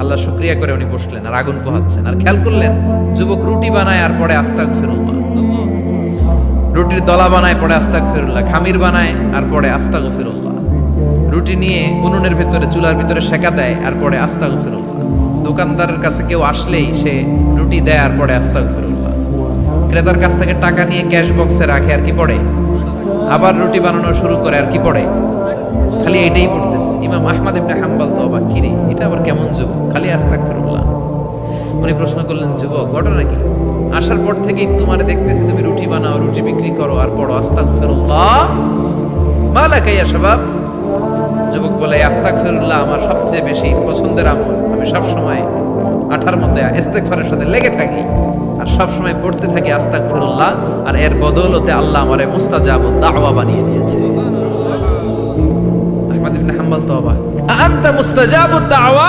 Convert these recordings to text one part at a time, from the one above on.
আল্লাহ শুক্রিয়া করে উনি বসলেন আর আগুন পোহাচ্ছেন। আর খেয়াল করলেন, যুবক রুটি বানায় আর পরে আস্তাক ফিরুল্লাহ রুটির দলা বানায় পরে আস্তাক ফিরুল্লাহ খামির বানায় আর পরে আস্তাক ফিরুল্লাহ রুটি নিয়ে উনুনের ভিতরে, চুলার ভিতরে সেকা দেয় আর পরে আস্তাক ফিরুল্লাহ দোকানদারের কাছে কেউ আসলেই সে রুটি দেয় আর পরে আস্তাক ফিরুল্লাহ ক্রেতার কাছ থেকে টাকা নিয়ে ক্যাশ বক্সে রাখে আর কি পড়ে? আবার রুটি বানানো শুরু করে আর কি পড়ে? খালি এটাই পড়তেছে। ইমাম আহমদ ইবনে হাম্বাল তো অবাক, কিরে? এটা আবার কেমন যুবক? আস্তাক ফিরুল্লাহ উনি প্রশ্ন করলেন, যুবক, ঘটনা কি? আসার পর থেকেই তোমার দেখতেছি, তুমি রুটি বানাও, রুটি বিক্রি করো আর পড়ো আস্তাক ফিরুল্লাহ মালাকাইয়া শাবাব। যুবক বলে আস্তাক আমার সবচেয়ে বেশি পছন্দের আমল। আমি আঠার মতো সাথে লেগে থাকি আর সব সময় পড়তে থাকি আস্তাক ফিরুল্লাহ আর এর বদৌলতে আল্লাহ আমারে মুস্তাজাব দাওয়া বানিয়ে দিয়েছে। আহমদ ইবনে হাম্বল তো অবাক আনতা মুস্তাজাবুদ দাওয়া?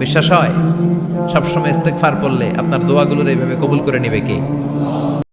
বিশ্বাস হয়? সবসময় ইস্তেকফার পড়লে আপনার দোয়াগুলোর এইভাবে কবুল করে নেবে কি?